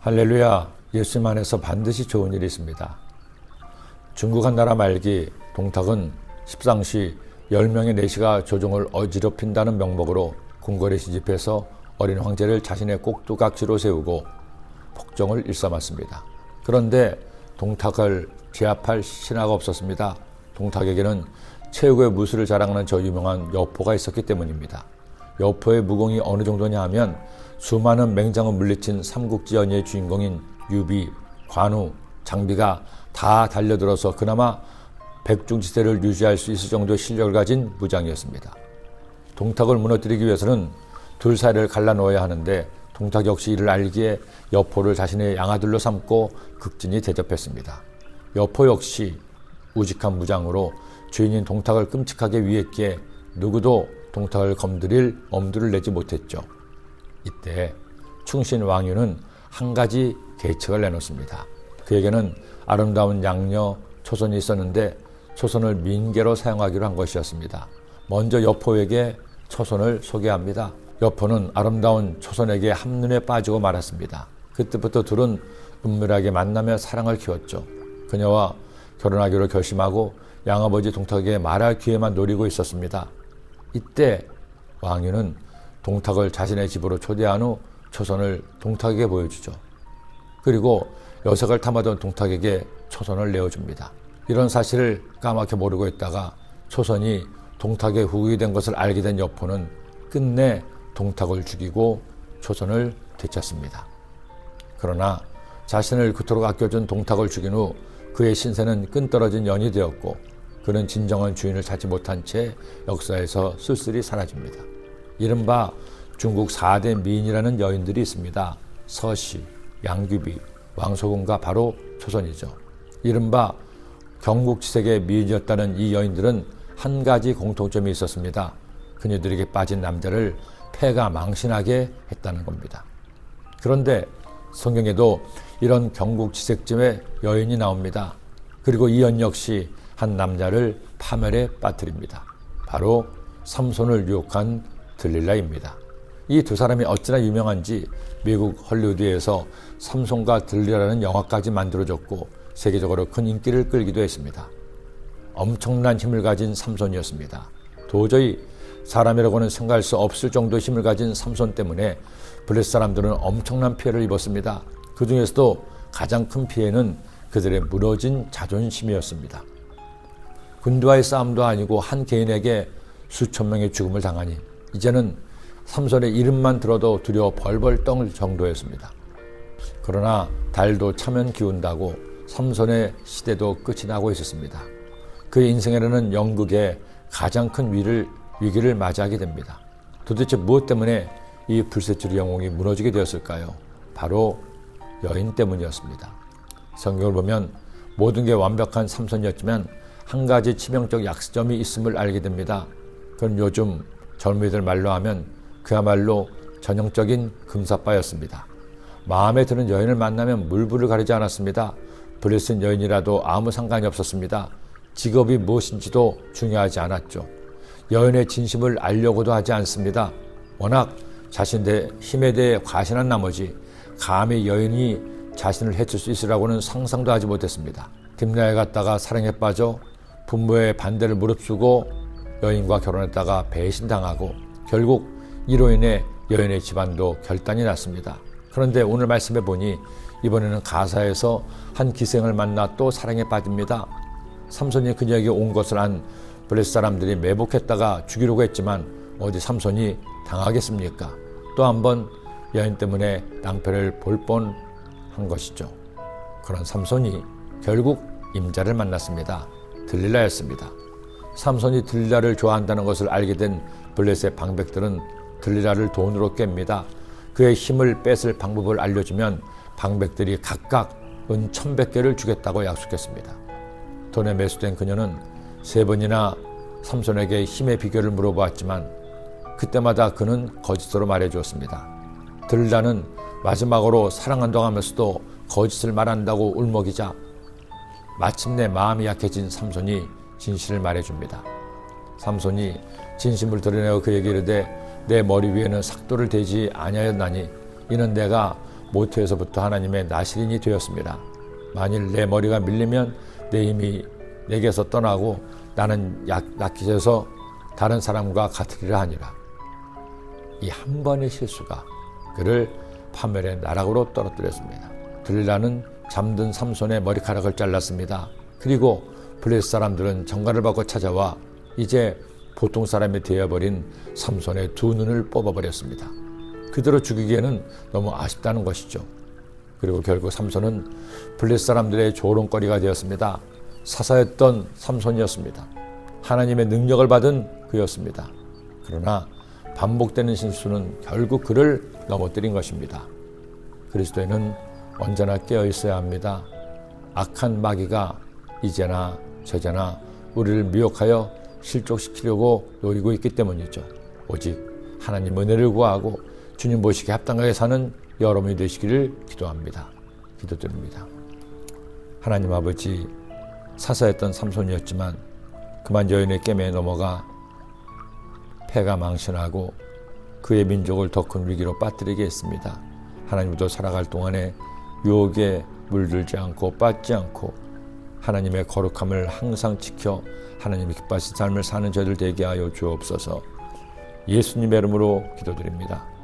할렐루야, 예수님 안에서 반드시 좋은 일이 있습니다. 중국 한 나라 말기 동탁은 십상시 10명의 내시가 조종을 어지럽힌다는 명목으로 궁궐에 시집해서 어린 황제를 자신의 꼭두각시로 세우고 폭정을 일삼았습니다. 그런데 동탁을 제압할 신하가 없었습니다. 동탁에게는 최고의 무술을 자랑하는 저 유명한 여포가 있었기 때문입니다. 여포의 무공이 어느 정도냐 하면 수많은 맹장을 물리친 삼국지 연의의 주인공인 유비, 관우, 장비가 다 달려들어서 그나마 백중지대를 유지할 수 있을 정도의 실력을 가진 무장이었습니다. 동탁을 무너뜨리기 위해서는 둘 사이를 갈라놓아야 하는데 동탁 역시 이를 알기에 여포를 자신의 양아들로 삼고 극진히 대접했습니다. 여포 역시 우직한 무장으로 주인인 동탁을 끔찍하게 위했기에 누구도 동탁을 검들일 엄두를 내지 못했죠. 이때 충신 왕유는 한 가지 계책을 내놓습니다. 그에게는 아름다운 양녀 초선이 있었는데 초선을 민계로 사용하기로 한 것이었습니다. 먼저 여포에게 초선을 소개합니다. 여포는 아름다운 초선에게 한눈에 빠지고 말았습니다. 그때부터 둘은 은밀하게 만나며 사랑을 키웠죠. 그녀와 결혼하기로 결심하고 양아버지 동탁에게 말할 기회만 노리고 있었습니다. 이때 왕유는 동탁을 자신의 집으로 초대한 후 초선을 동탁에게 보여주죠. 그리고 여색을 탐하던 동탁에게 초선을 내어줍니다. 이런 사실을 까맣게 모르고 있다가 초선이 동탁의 후이 된 것을 알게 된 여포는 끝내 동탁을 죽이고 초선을 되찾습니다. 그러나 자신을 그토록 아껴준 동탁을 죽인 후 그의 신세는 끈떨어진 연이 되었고 그는 진정한 주인을 찾지 못한 채 역사에서 쓸쓸히 사라집니다. 이른바 중국 4대 미인이라는 여인들이 있습니다. 서씨, 양귀비, 왕소금과 바로 초선이죠. 이른바 경국지색의 미인이었다는 이 여인들은 한 가지 공통점이 있었습니다. 그녀들에게 빠진 남자를 패가 망신하게 했다는 겁니다. 그런데 성경에도 이런 경국지색쯤의 여인이 나옵니다. 그리고 이 연 역시 한 남자를 파멸에 빠뜨립니다. 바로 삼손을 유혹한 들릴라입니다. 이 두 사람이 어찌나 유명한지 미국 헐리우드에서 삼손과 들릴라라는 영화까지 만들어졌고 세계적으로 큰 인기를 끌기도 했습니다. 엄청난 힘을 가진 삼손이었습니다. 도저히 사람이라고는 생각할 수 없을 정도의 힘을 가진 삼손 때문에 블레 사람들은 엄청난 피해를 입었습니다. 그 중에서도 가장 큰 피해는 그들의 무너진 자존심이었습니다. 군대와의 싸움도 아니고 한 개인에게 수천 명의 죽음을 당하니 이제는 삼손의 이름만 들어도 두려워 벌벌 떨 정도였습니다. 그러나 달도 차면 기운다고 삼손의 시대도 끝이 나고 있었습니다. 그의 인생에는 연극의 가장 큰 위를, 위기를 맞이하게 됩니다. 도대체 무엇 때문에 이 불세출의 영웅이 무너지게 되었을까요? 바로 여인 때문이었습니다. 성경을 보면 모든 게 완벽한 삼손이었지만 한 가지 치명적 약점이 있음을 알게 됩니다. 그건 요즘 젊은이들 말로 하면 그야말로 전형적인 금사빠였습니다. 마음에 드는 여인을 만나면 물불을 가리지 않았습니다. 브레스인 여인이라도 아무 상관이 없었습니다. 직업이 무엇인지도 중요하지 않았죠. 여인의 진심을 알려고도 하지 않습니다. 워낙 자신의 힘에 대해 과신한 나머지 감히 여인이 자신을 해칠 수 있으라고는 상상도 하지 못했습니다. 딥나에 갔다가 사랑에 빠져 부모의 반대를 무릅쓰고 여인과 결혼했다가 배신당하고 결국 이로 인해 여인의 집안도 결단이 났습니다. 그런데 오늘 말씀해 보니 이번에는 가사에서 한 기생을 만나 또 사랑에 빠집니다. 삼손이 그녀에게 온 것을 안 블레스 사람들이 매복했다가 죽이려고 했지만 어디 삼손이 당하겠습니까? 또 한 번 여인 때문에 낭패를 볼 뻔한 것이죠. 그런 삼손이 결국 임자를 만났습니다. 들릴라였습니다. 삼손이 들릴라를 좋아한다는 것을 알게 된 블레스의 방백들은 들릴라를 돈으로 깹니다. 그의 힘을 뺏을 방법을 알려주면 방백들이 각각 은 천백 개를 주겠다고 약속했습니다. 돈에 매수된 그녀는 세 번이나 삼손에게 힘의 비결을 물어보았지만 그때마다 그는 거짓으로 말해 주었습니다. 들라는 마지막으로 사랑한다고 하면서도 거짓을 말한다고 울먹이자 마침내 마음이 약해진 삼손이 진실을 말해 줍니다. 삼손이 진심을 드러내어 그에게 이르되 내 머리 위에는 삭도를 대지 아니하였나니 이는 내가 모태에서부터 하나님의 나시린이 되었습니다. 만일 내 머리가 밀리면 내 힘이 내게서 떠나고 나는 약, 약해져서 다른 사람과 같으리라 하니라. 이 한 번의 실수가 그를 파멸의 나락으로 떨어뜨렸습니다. 들라는 잠든 삼손의 머리카락을 잘랐습니다. 그리고 블레스 사람들은 정가를 받고 찾아와 이제 보통 사람이 되어버린 삼손의 두 눈을 뽑아버렸습니다. 그대로 죽이기에는 너무 아쉽다는 것이죠. 그리고 결국 삼손은 블레스 사람들의 조롱거리가 되었습니다. 사사였던 삼손이었습니다. 하나님의 능력을 받은 그였습니다. 그러나 반복되는 실수는 결국 그를 넘어뜨린 것입니다. 그리스도에는 언제나 깨어 있어야 합니다. 악한 마귀가 이제나 저제나 우리를 미혹하여 실족시키려고 노리고 있기 때문이죠. 오직 하나님 은혜를 구하고 주님 보시기에 합당하게 사는 여러분이 되시기를 기도합니다. 기도드립니다. 하나님 아버지 사사였던 삼손이었지만 그만 여인의 깨매에 넘어가 패가 망신하고 그의 민족을 더 큰 위기로 빠뜨리게 했습니다. 하나님도 살아갈 동안에 유혹에 물들지 않고 빠지지 않고 하나님의 거룩함을 항상 지켜 하나님이 기뻐하신 삶을 사는 저들 되게 하여 주옵소서 예수님의 이름으로 기도드립니다.